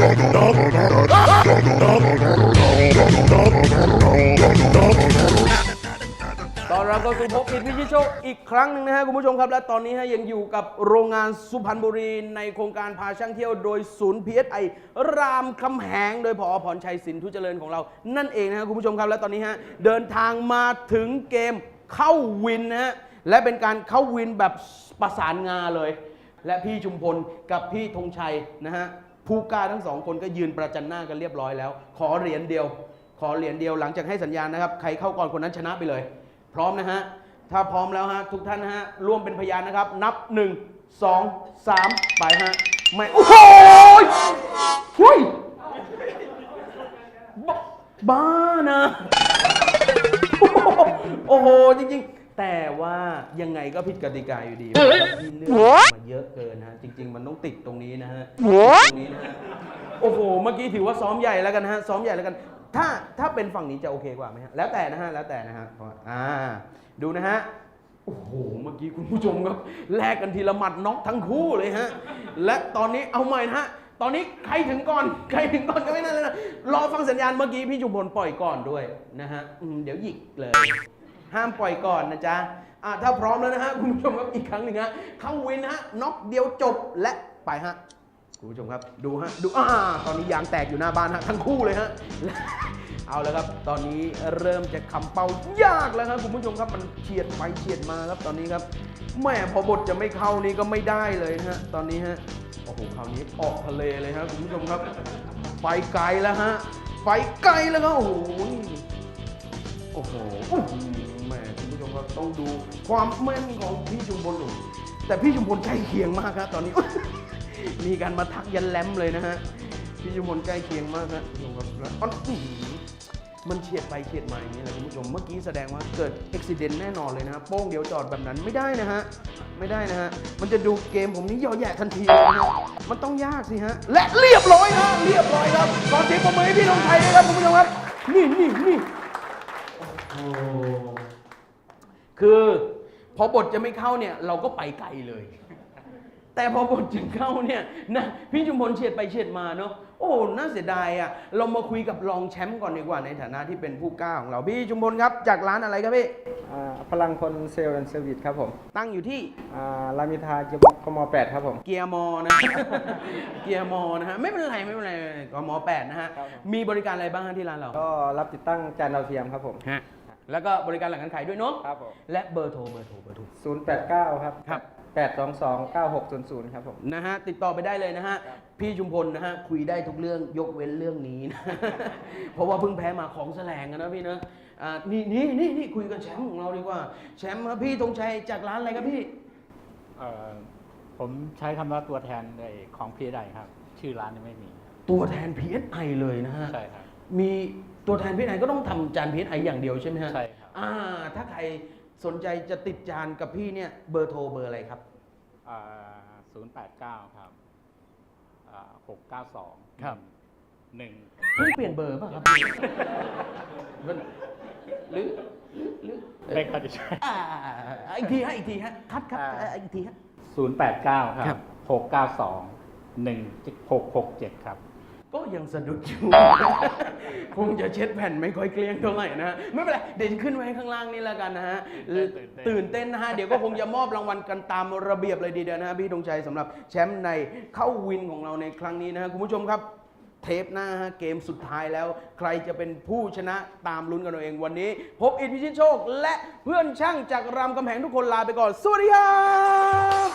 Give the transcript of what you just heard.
ตอนเราก็สู่พบอิทวิชิตโชคอีกครั้งหนึ่งนะฮะคุณผู้ชมครับ และตอนนี้ฮะยังอยู่กับโรงงานสุพรรณบุรีในโครงการพาช่างเที่ยวโดยศูนย์ PSI รามคำแหง โดยผอพรชัยสินทุเจริญของเรา นั่นเองนะฮะคุณผู้ชมครับ และตอนนี้ฮะเดินทางมาถึงเกมเข้าวินนะฮะและเป็นการเข้าวินแบบประสานงาเลย และพี่ชุมพลกับพี่ธงชัยนะฮะ ผู้กล้าทั้งสองคนก็ยืนประจันหน้ากันเรียบร้อยแล้ว ขอเหรียญเดียว ขอเหรียญเดียวหลังจากให้สัญญาณนะครับ ใครเข้าก่อนคนนั้นชนะไปเลย พร้อมนะฮะ ถ้าพร้อมแล้วฮะทุกท่านฮะร่วมเป็นพยานนะครับ นับ 1 2 3 ไปฮะ ไม่ โอ้โหหุ้ยบ้าบ้านะ โอ้โห จริง ๆ แต่ว่ายังไงก็ผิดกติกาอยู่ดีเพราะว่าพี่เลือกมาเยอะเกินนะฮะจริง ๆ มันต้องติดตรงนี้นะฮะตรงนี้นะฮะโอ้โหเมื่อกี้ถือว่าซ้อมใหญ่แล้วกันนะฮะซ้อมใหญ่แล้วกัน ถ้าถ้าเป็นฝั่งนี้จะโอเคกว่าไหมฮะแล้วแต่นะฮะแล้วแต่นะฮะเพราะอ่าดูนะฮะโอ้โห เมื่อกี้คุณผู้ชมครับแลกกันทีละหมัดน็อกทั้งคู่เลยฮะ และตอนนี้เอาใหม่นะฮะ ตอนนี้ใครถึงก่อน ใครถึงก่อนก็ไม่นั่นเลยนะ รอฟังสัญญาณเมื่อกี้พี่จุมพลปล่อยก่อนด้วยนะฮะอืมเดี๋ยวหยิกเลย ห้ามปล่อยก่อนนะจ๊ะอะถ้าพร้อมแล้วนะฮะคุณผู้ชมครับอีกครั้งหนึ่งฮะเข้าวินฮะน็อกเดียวจบและไปฮะคุณผู้ชมครับดูฮะดูอ่าตอนนี้ยางแตกอยู่หน้าบ้านฮะทั้งคู่เลยฮะเอาแล้วครับ ตอนนี้เริ่มจะคำเป้ายากแล้วครับคุณผู้ชมครับมันเฉียดไปเฉียดมาครับตอนนี้ครับแม่พอบทจะไม่เข้านี่ก็ไม่ได้เลยนะฮะตอนนี้ฮะโอ้โหคราวนี้ออกทะเลเลยฮะคุณผู้ชมครับ ไปไกลแล้วฮะไปไกลแล้วครับโอ้โหโอ้โห แหม่คุณผู้ชมครับต้องดูความแม่นของพี่ชุมพลหนุ่มแต่พี่ชุมพลใกล้เคียงมากครับตอนนี้ มีการมาทักยันแลมเลยนะฮะพี่ชุมพลใกล้เคียงมากครับคุณผู้ชมครับแล้วอ้อมันเฉียดไปเฉียดมาอย่างนี้แหละคุณผู้ชมเมื่อกี้แสดงว่าเกิดอุบิเหตุแน่นอนเลยนะฮะโป้งเดียวจอดแบบนั้นไม่ได้นะฮะไม่ได้นะฮะมันจะดูเกมผมนี้ย่อแย่ทันทีเลยนะฮะมันต้องยากสิฮะและเรียบร้อยฮะเรียบร้อยครับขอเสียงปรบมือให้พี่ธงชัยด้วยครับคุณผู้ชมครับนี่นี่นี่โอ้ คือพอบทจะไม่เข้าเนี่ยเราก็ไปไกลเลย แต่พอบทจะเข้าเนี่ยนะพี่จุมพลเฉียดไปเฉียดมาเนาะโอ้น่าเสียดายอะเรามาคุยกับรองแชมป์ก่อนดีกว่าในฐานะที่เป็นผู้กล้าของเราพี่จุมพลครับ จากร้านอะไรครับพี่อ่าพลังคนเซลล์แอนด์เซอร์วิสครับผมตั้งอยู่ที่อ่ารามินทาเกียร์กมแปดครับผม เกียร์มอนะ เกียร์มอนะฮะไม่เป็นไรไม่เป็นไรกมแปดนะฮะครับผม มีบริการอะไรบ้างฮะที่ร้านเราก็รับติดตั้งจานดาวเทียมครับผม ฮะ แล้วก็บริการหลังการขายด้วยเนาะครับผมและเบอร์โทรเบอร์โทรเบอร์โทร089ครับครับ822 9600ครับผม นะฮะติดต่อไปได้เลยนะฮะ ครับ พี่ชุมพลนะฮะ คุยได้ทุกเรื่องยกเว้นเรื่องนี้นะ เพราะว่าเพิ่งแพ้มาของแสลงอะนะพี่นะอ่านี่นี่นี่นี่คุยกับแชมป์ของเราดีกว่า แชมป์ครับพี่ธงชัยจากร้านอะไรครับพี่ เอ่อผมใช้คำว่าตัวแทนในของพีไดครับ ชื่อร้านยังไม่มี ตัวแทน PSI เลยนะฮะ ใช่ครับ มีมี ตัวแทน PSI ก็ต้องทำจาน PSI อย่างเดียวใช่ไหมฮะใช่ครับอ่า ถ้าใครสนใจจะติดจานกับพี่เนี่ยเบอร์โทรเบอร์อะไรครับ ศูนย์แปดเก้าครับหกเก้าสองครับ หนึ่งเพิ่งเปลี่ยนเบอร์ป่ะครับมันหรือหรือหรือไม่ค่อยจะใช่อ่าอีกทีฮะอีกทีฮะคัดครับอ่าเอ่ออีกทีฮะ ศูนย์แปดเก้าคครัรับบ หกเก้าสองหนึ่งหกหกเจ็ดครับ ก็ยังสะดุดอยู่ คงจะเช็ดแผ่นไม่ค่อยเกลี้ยงเท่าไหร่นะฮะไม่เป็นไรเดี๋ยวจะขึ้นไว้ข้างล่างนี่แล้วกันนะฮะตื่นเต้นตื่นเต้นนะฮะเดี๋ยวก็คงจะมอบรางวัลกันตามระเบียบเลยดีเดียวนะฮะพี่ธงชัยสำหรับแชมป์ในเข้าวินของเราในครั้งนี้นะฮะคุณผู้ชมครับเทปหน้าฮะเกมสุดท้ายแล้ว ใครจะเป็นผู้ชนะตามลุ้นกันเอาเองวันนี้ พบอิทธิพิชิตโชค และเพื่อนช่างจากรามคำแหงทุกคนลาไปก่อน สวัสดีครับ